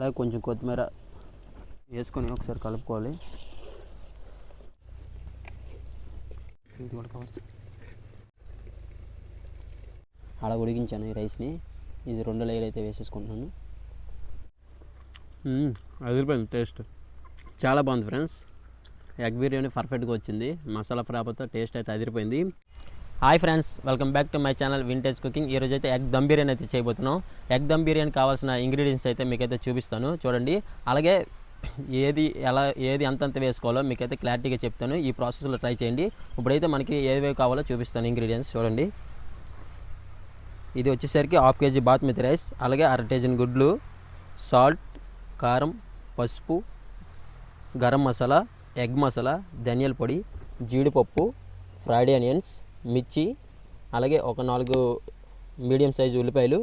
అలాగే కొంచెం కొత్తిమీర వేసుకొని ఒకసారి కలుపుకోవాలి. ఇది కూడా కావచ్చు అలా ఉడికించాను ఈ రైస్ని. ఇది రెండు లేయర్ అయితే వేసేసుకుంటున్నాను. అదిరిపోయింది టేస్ట్. చాలా బాగుంది ఫ్రెండ్స్. ఎగ్ బిర్యానీ పర్ఫెక్ట్గా వచ్చింది. మసాలా ఫ్రాపర్తో టేస్ట్ అయితే అదిరిపోయింది. Hi friends welcome back to my channel vintage cooking ఈరోజు అయితే ఎగ్ దమ్ బిర్యానీ అయితే చేయబోతున్నాం. ఎగ్ దమ్ బిర్యానీ కావాల్సిన ఇంగ్రీడియంట్స్ అయితే మీకైతే చూపిస్తాను. చూడండి అలాగే ఏది ఎలా ఏది అంతంత వేసుకోవాలో మీకైతే క్లారిటీగా చెప్తాను. ఈ ప్రాసెస్లో ట్రై చేయండి. ఇప్పుడైతే మనకి ఏవేవి కావాలో చూపిస్తాను ఇంగ్రీడియంట్స్. చూడండి. ఇది వచ్చేసరికి హాఫ్ కేజీ బాస్మతి రైస్ అలాగే అర డజన్ గుడ్లు సాల్ట్ కారం పసుపు గరం మసాలా ఎగ్ మసాలా ధనియాల పొడి జీడిపప్పు ఫ్రైడ్ ఆనియన్స్ మిర్చి అలాగే ఒక నాలుగు మీడియం సైజు ఉల్లిపాయలు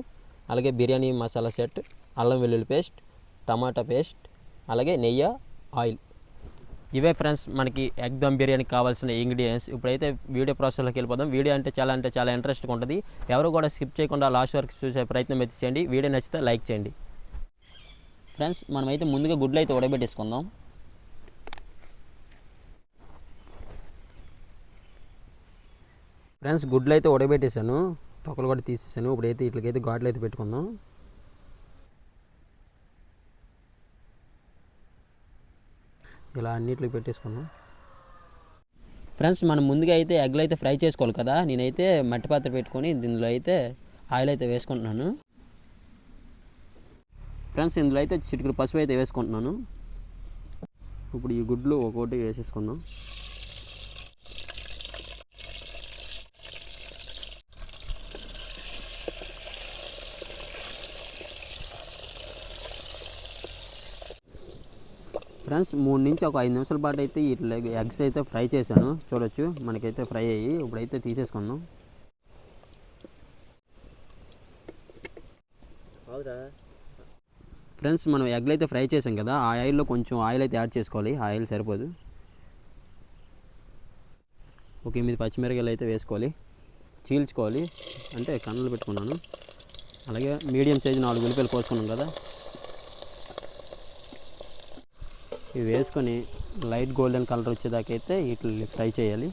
అలాగే బిర్యానీ మసాలా సెట్ అల్లం వెల్లుల్లి పేస్ట్ టమాటా పేస్ట్ అలాగే నెయ్యి ఆయిల్. ఇవే ఫ్రెండ్స్ మనకి ఎగ్ దమ్ బిర్యానీకి కావాల్సిన ఇంగ్రీడియంట్స్. ఇప్పుడైతే వీడియో ప్రాసెస్లోకి వెళ్ళిపోదాం. వీడియో అంటే చాలా అంటే చాలా ఇంట్రెస్ట్గా ఉంటుంది. ఎవరు కూడా స్కిప్ చేయకుండా లాస్ట్ వరకు చూసే ప్రయత్నం అయితే చేయండి. వీడియో నచ్చితే లైక్ చేయండి. ఫ్రెండ్స్ మనమైతే ముందుగా గుడ్లు అయితే ఉడబెట్టేసుకుందాం ఫ్రెండ్స్ గుడ్లు అయితే ఉడబెట్టేశాను తొక్కలు కూడా తీసేసాను. ఇప్పుడైతే వీటికైతే ఘాట్లు అయితే పెట్టుకుందాం. ఇలా అన్నిటికి పెట్టేసుకుందాం. ఫ్రెండ్స్ మనం ముందుగా అయితే ఎగ్లు అయితే ఫ్రై చేసుకోవాలి కదా. నేనైతే మట్టి పాత్ర పెట్టుకొని దీనిలో అయితే ఆయిల్ అయితే వేసుకుంటున్నాను. ఫ్రెండ్స్ ఇందులో అయితే చిటికలు పసుపు అయితే వేసుకుంటున్నాను. ఇప్పుడు ఈ గుడ్లు ఒక్కొక్కటి వేసేసుకుందాం. ఫ్రెండ్స్ మూడు నుంచి ఒక ఐదు నిమిషాల పాటు అయితే ఇట్లా ఎగ్స్ అయితే ఫ్రై చేశాను. చూడొచ్చు మనకైతే ఫ్రై అయ్యి ఇప్పుడైతే తీసేసుకుందాం. ఫ్రెండ్స్ మనం ఎగ్లు అయితే ఫ్రై చేసాం కదా ఆ ఆయిల్లో కొంచెం ఆయిల్ అయితే యాడ్ చేసుకోవాలి. ఆయిల్ సరిపోదు. ఒక ఎనిమిది పచ్చిమిరకాయలు అయితే వేసుకోవాలి. చీల్చుకోవాలి. అంటే కన్నులు పెట్టుకున్నాను. అలాగే మీడియం సైజు నాలుగు ఉల్లిపాయలు కోసుకున్నాం కదా. ఇవి వేసుకొని లైట్ గోల్డెన్ కలర్ వచ్చేదాకా అయితే వీటిని ఫ్రై చేయాలి.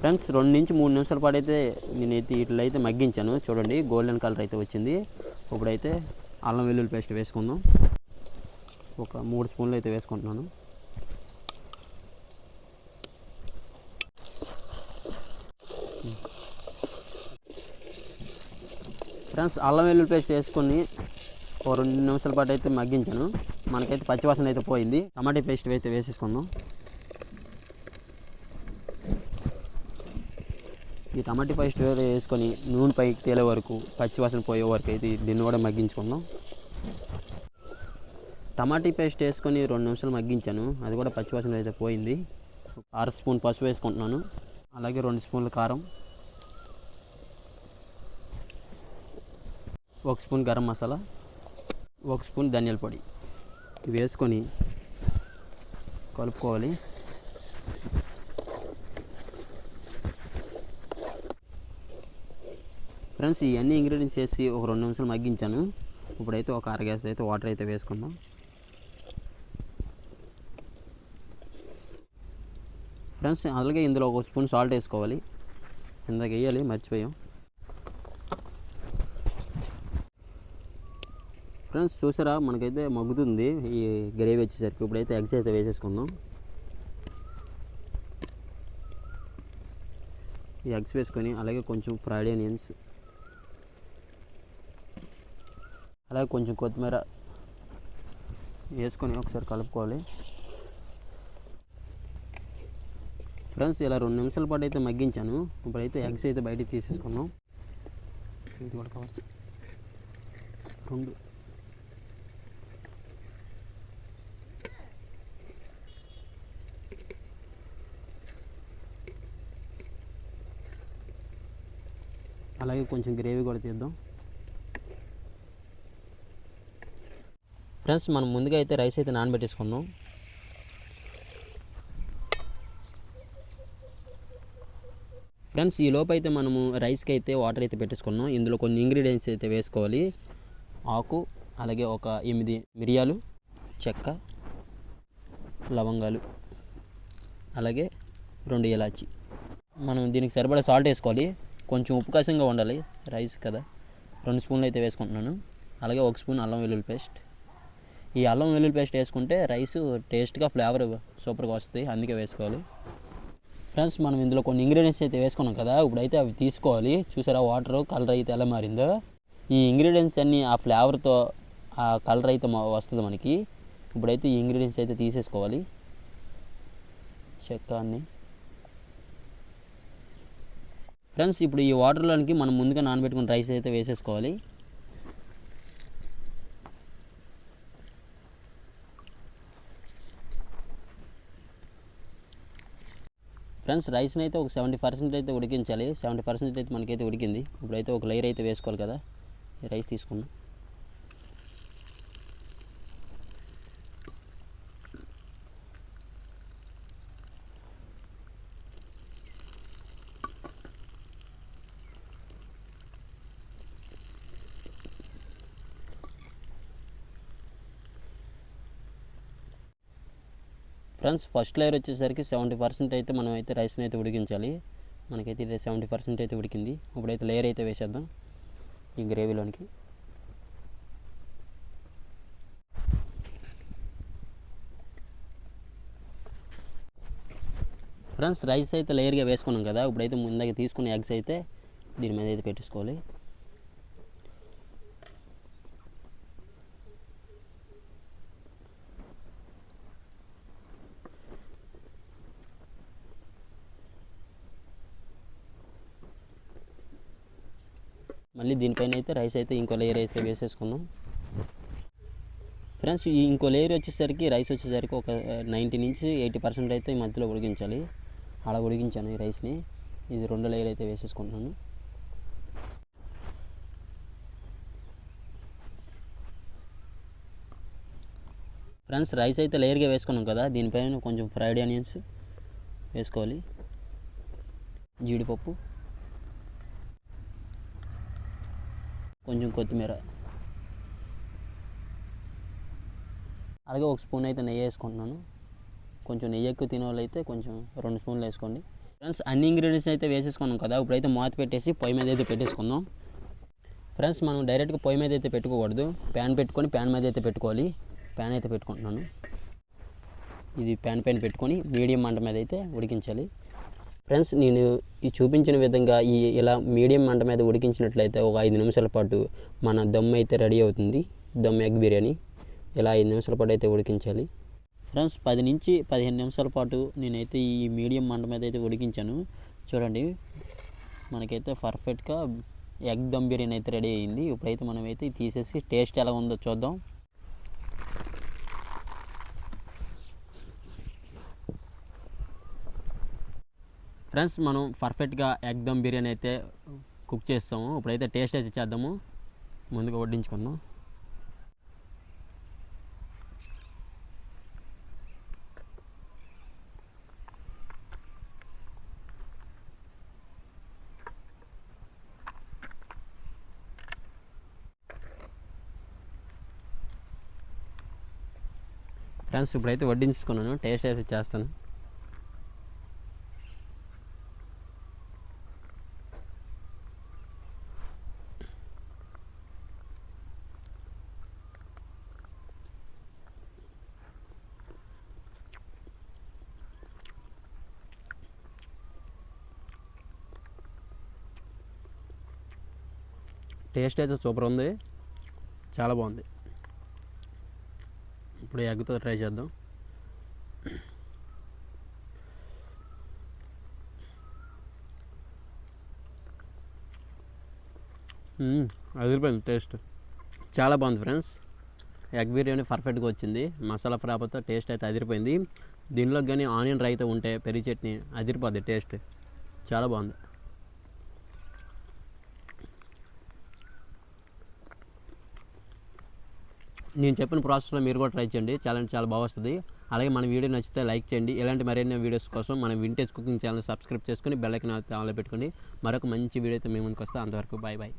ఫ్రెండ్స్ రెండు నుంచి మూడు నిమిషాల పాటు అయితే నేనైతే వీటిలో అయితే మగ్గించాను. చూడండి గోల్డెన్ కలర్ అయితే వచ్చింది. ఇప్పుడైతే అల్లం వెల్లుల్లి పేస్ట్ వేసుకుందాం. ఒక మూడు స్పూన్లు అయితే వేసుకుంటున్నాను. ఫ్రెండ్స్ అల్లం వెల్లుల్లి పేస్ట్ వేసుకొని ఓ రెండు నిమిషాల పాటు అయితే మగ్గించాను. మనకైతే పచ్చివాసన అయితే పోయింది. టమాటా పేస్ట్ అయితే వేసేసుకుందాం. ఈ టమాటా పేస్ట్ వేసుకొని నూనె పైకి తేలే వరకు పచ్చివాసన పోయే వరకు అయితే దీన్ని కూడా మగ్గించుకుందాం. టమాటా పేస్ట్ వేసుకొని రెండు నిమిషాలు మగ్గించాను. అది కూడా పచ్చివాసన అయితే పోయింది. అర స్పూన్ పసుపు వేసుకుంటున్నాను. అలాగే రెండు స్పూన్ల కారం. ఒక స్పూన్ గరం మసాలా. ఒక స్పూన్ ధనియాల పొడి. వేసుకొని కలుపుకోవాలి. ఫ్రెండ్స్ ఇవన్నీ ఇంగ్రీడియంట్స్ వేసి ఒక రెండు నిమిషాలు మగ్గించాను. ఇప్పుడైతే ఒక అరగ్యాస్ అయితే వాటర్ అయితే వేసుకుందాం. ఫ్రెండ్స్ అలాగే ఇందులో ఒక స్పూన్ సాల్ట్ వేసుకోవాలి. ఇందాక వేయాలి మర్చిపోయాం. ఫ్రెండ్స్ చూసారా? మనకైతే మగ్గుతుంది. ఈ గ్రేవీ వచ్చేసరికి ఇప్పుడైతే ఎగ్స్ అయితే వేసేసుకుందాం. ఈ ఎగ్స్ వేసుకొని అలాగే కొంచెం ఫ్రైడ్ ఆనియన్స్ అలాగే కొంచెం కొత్తిమీర వేసుకొని ఒకసారి కలుపుకోవాలి. ఫ్రెండ్స్ ఇలా రెండు నిమిషాల పాటు అయితే మగ్గించాను. ఇప్పుడైతే ఎగ్స్ అయితే బయటికి తీసేసుకున్నాం ఇది కూడా కావచ్చు రెండు. అలాగే కొంచెం గ్రేవీ కూడా తీద్దాం. ఫ్రెండ్స్ మనం ముందుగా అయితే రైస్ అయితే నానబెట్టేసుకుందాం. ఫ్రెండ్స్ ఈ లోపు అయితే మనము రైస్కి అయితే వాటర్ అయితే పెట్టేసుకున్నాం. ఇందులో కొన్ని ఇంగ్రీడియంట్స్ అయితే వేసుకోవాలి. ఆకు అలాగే ఒక ఎనిమిది మిరియాలు చెక్క లవంగాలు అలాగే రెండు ఇలాచి. మనం దీనికి సరిపడా సాల్ట్ వేసుకోవాలి. కొంచెం ఉపకాశంగా ఉండాలి రైస్ కదా. రెండు స్పూన్లు అయితే వేసుకుంటున్నాను. అలాగే ఒక స్పూన్ అల్లం వెల్లుల్లి పేస్ట్. ఈ అల్లం వెల్లుల్లి పేస్ట్ వేసుకుంటే రైస్ టేస్ట్గా ఫ్లేవర్ సూపర్గా వస్తుంది. అందుకే వేసుకోవాలి. ఫ్రెండ్స్ మనం ఇందులో కొన్ని ఇంగ్రీడియంట్స్ అయితే వేసుకున్నాం కదా. ఇప్పుడైతే అవి తీసుకోవాలి. చూసారా వాటర్ కలర్ అయితే ఎలా మారిందో. ఈ ఇంగ్రీడియంట్స్ అన్నీ ఆ ఫ్లేవర్తో ఆ కలర్ అయితే వస్తుంది మనకి. ఇప్పుడైతే ఈ ఇంగ్రీడియంట్స్ అయితే తీసేసుకోవాలి. చెక్క అన్నీ. ఫ్రెండ్స్ ఇప్పుడు ఈ వాటర్లోనికి మనం ముందుగా నానబెట్టుకున్న రైస్ అయితే వేసేసుకోవాలి. ఫ్రెండ్స్ రైస్ని అయితే ఒక సెవెంటీ పర్సెంట్ అయితే ఉడికించాలి. సెవెంటీ పర్సెంట్ అయితే మనకైతే ఉడికింది. ఇప్పుడైతే ఒక లేయర్ అయితే వేసుకోవాలి కదా. ఈ రైస్ తీసుకున్నాం. ఫ్రెండ్స్ ఫస్ట్ లేయర్ వచ్చేసరికి సెవెంటీ పర్సెంట్ అయితే మనం అయితే రైస్ని అయితే ఉడికించాలి. మనకైతే ఇది సెవెంటీ పర్సెంట్ అయితే ఉడికింది. ఇప్పుడైతే లేయర్ అయితే వేసేద్దాం ఈ గ్రేవీలోనికి. ఫ్రెండ్స్ రైస్ అయితే లేయర్గా వేసుకున్నాం కదా ఇప్పుడైతే ముందగా తీసుకున్న ఎగ్స్ అయితే దీని మీద అయితే పెట్టేసుకోవాలి. మళ్ళీ దీనిపైన అయితే రైస్ అయితే ఇంకో లేయర్ అయితే వేసేసుకుందాం. ఫ్రెండ్స్ ఈ ఇంకో లేయర్ వచ్చేసరికి రైస్ వచ్చేసరికి ఒక నైంటీ నుంచి ఎయిటీ పర్సెంట్ అయితే ఈ మధ్యలో ఉడికించాలి. అలా ఉడికించాను ఈ రైస్ని ఇది రెండు లేయర్ అయితే వేసేసుకుంటున్నాను. ఫ్రెండ్స్ రైస్ అయితే లేయర్గా వేసుకున్నాం కదా దీనిపైన కొంచెం ఫ్రైడ్ ఆనియన్స్ వేసుకోవాలి. జీడిపప్పు. కొంచెం కొత్తిమీర. అలాగే ఒక స్పూన్ అయితే నెయ్యి వేసుకుంటున్నాను. కొంచెం నెయ్యి ఎక్కువ తినే వాళ్ళు అయితే కొంచెం రెండు స్పూన్లు వేసుకోండి. ఫ్రెండ్స్ అన్ని ఇంగ్రీడియంట్స్ అయితే వేసేసుకున్నాం కదా. ఇప్పుడైతే మూత పెట్టేసి పొయ్యి మీద అయితే పెట్టేసుకుందాం. ఫ్రెండ్స్ మనం డైరెక్ట్గా పొయ్యి మీద అయితే పెట్టుకోకూడదు. ప్యాన్ పెట్టుకొని ప్యాన్ మీద అయితే పెట్టుకోవాలి. ప్యాన్ అయితే పెట్టుకుంటున్నాను. ఇది ప్యాన్ పైన పెట్టుకొని మీడియం మంట మీద అయితే ఉడికించాలి. ఫ్రెండ్స్ నేను ఈ చూపించిన విధంగా ఈ ఇలా మీడియం మంట మీద ఉడికించినట్లయితే ఒక ఐదు నిమిషాల పాటు మన దమ్ అయితే రెడీ అవుతుంది. దమ్ ఎగ్ బిర్యానీ. ఇలా ఐదు నిమిషాల పాటు అయితే ఉడికించాలి. ఫ్రెండ్స్ పది నుంచి పదిహేను నిమిషాల పాటు నేనైతే ఈ మీడియం మంట మీద అయితే ఉడికించాను. చూడండి మనకైతే పర్ఫెక్ట్గా ఎగ్ దమ్ బిర్యానీ అయితే రెడీ అయ్యింది ఇప్పుడైతే మనమైతే తీసేసి టేస్ట్ ఎలా ఉందో చూద్దాం. ఫ్రెండ్స్ మనం పర్ఫెక్ట్గా ఎగ్ దమ్ బిర్యానీ అయితే కుక్ చేస్తాము. ఇప్పుడైతే టేస్ట్ వేసి చేద్దాము. ముందుగా వడ్డించుకుందాం. ఫ్రెండ్స్ ఇప్పుడైతే వడ్డించుకున్నాను. టేస్ట్ వేసి చేస్తాను. టేస్ట్ అయితే సూపర్ ఉంది. చాలా బాగుంది. ఇప్పుడు ఎగ్తో ట్రై చేద్దాం. అదిరిపోయింది టేస్ట్. చాలా బాగుంది ఫ్రెండ్స్. ఎగ్ బిర్యానీ పర్ఫెక్ట్గా వచ్చింది. మసాలా ఫ్రాపతో టేస్ట్ అయితే అదిరిపోయింది. దీనిలో కానీ ఆనియన్ రైతా ఉంటే పెరిగి చట్నీ అదిరిపోద్ది టేస్ట్. చాలా బాగుంది. నేను చెప్పిన ప్రాసెస్లో మీరు కూడా ట్రై చేయండి. చాలా అంటే చాలా బాగా వస్తుంది. అలాగే మన వీడియో నచ్చితే లైక్ చేయండి. ఇలాంటి మరిన్ని వీడియోస్ కోసం మన వింటేజ్ కుకింగ్ ఛానల్ సబ్స్క్రైబ్ చేసుకుని బెల్లైకి ఆన్లో పెట్టుకోండి. మరొక మంచి వీడియో అయితే మేము ముందుకు వస్తే. అంతవరకు బాయ్ బాయ్